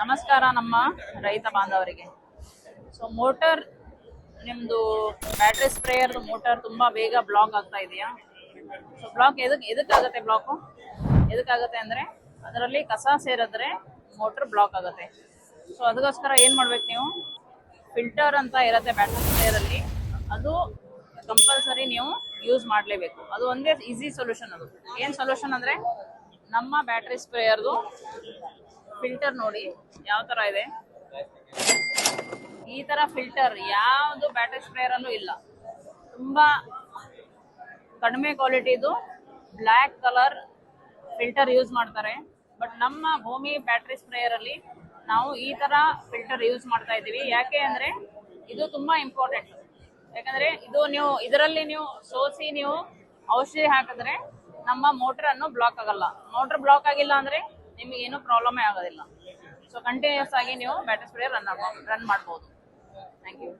ನಮಸ್ಕಾರ ನಮ್ಮ ರೈತ ಬಾಂಧವರಿಗೆ. ಸೊ ಮೋಟರ್ ನಿಮ್ದು ಬ್ಯಾಟ್ರಿ ಸ್ಪ್ರೇಯರ್ದು ಮೋಟರ್ ತುಂಬಾ ಬೇಗ ಬ್ಲಾಕ್ ಆಗ್ತಾ ಇದೆಯಾ? ಸೊ ಬ್ಲಾಕ್ ಎದಕ್ಕೆ ಎದಕ್ಕಾಗತ್ತೆ ಬ್ಲಾಕು ಎದಕ್ಕಾಗತ್ತೆ ಅಂದ್ರೆ ಅದರಲ್ಲಿ ಕಸ ಸೇರಿದ್ರೆ ಮೋಟರ್ ಬ್ಲಾಕ್ ಆಗುತ್ತೆ. ಸೊ ಅದಕ್ಕೋಸ್ಕರ ಏನ್ ಮಾಡ್ಬೇಕು ನೀವು? ಫಿಲ್ಟರ್ ಅಂತ ಇರತ್ತೆ ಬ್ಯಾಟ್ರಿ ಸ್ಪ್ರೇಯರಲ್ಲಿ ಅದು ಕಂಪಲ್ಸರಿ ನೀವು ಯೂಸ್ ಮಾಡಲೇಬೇಕು. ಅದು ಒಂದೇ ಈಸಿ ಸೊಲ್ಯೂಷನ್ ಅದು. ಏನ್ ಸೊಲ್ಯೂಷನ್ ಅಂದ್ರೆ ನಮ್ಮ ಬ್ಯಾಟ್ರಿ ಸ್ಪ್ರೇಯರ್ದು ಫಿಲ್ಟರ್ ನೋಡಿ, ಯಾವ ತರ ಇದೆ? ಈ ತರ ಫಿಲ್ಟರ್ ಯಾವುದು ಬ್ಯಾಟರಿ ಸ್ಪ್ರೇಯರ್ ಅಲ್ಲೂ ಇಲ್ಲ. ತುಂಬಾ ಕಡಿಮೆ ಕ್ವಾಲಿಟಿದು ಬ್ಲ್ಯಾಕ್ ಕಲರ್ ಫಿಲ್ಟರ್ ಯೂಸ್ ಮಾಡ್ತಾರೆ. ಬಟ್ ನಮ್ಮ ಭೂಮಿ ಬ್ಯಾಟ್ರಿ ಸ್ಪ್ರೇಯರ್ ಅಲ್ಲಿ ನಾವು ಈ ತರ ಫಿಲ್ಟರ್ ಯೂಸ್ ಮಾಡ್ತಾ ಇದ್ದೀವಿ. ಯಾಕೆ ಅಂದ್ರೆ ಇದು ತುಂಬಾ ಇಂಪಾರ್ಟೆಂಟ್ ಯಾಕಂದ್ರೆ ಇದು ನೀವು, ಇದರಲ್ಲಿ ನೀವು ಸೋಸಿ ನೀವು ಔಷಧಿ ಹಾಕಿದ್ರೆ ನಮ್ಮ ಮೋಟರ್ ಅನ್ನು ಬ್ಲಾಕ್ ಆಗಲ್ಲ. ಮೋಟರ್ ಬ್ಲಾಕ್ ಆಗಿಲ್ಲ ಅಂದ್ರೆ ನಿಮಗೆ ಏನು ಪ್ರಾಬ್ಲಮೇ ಆಗೋದಿಲ್ಲ. ಸೊ ಕಂಟಿನ್ಯೂಸ್ ಆಗಿ ನೀವು ಬ್ಯಾಟ್ರಿ ಸ್ಪ್ರೇ ರನ್ ರನ್ ಮಾಡ್ಬೋದು. Thank you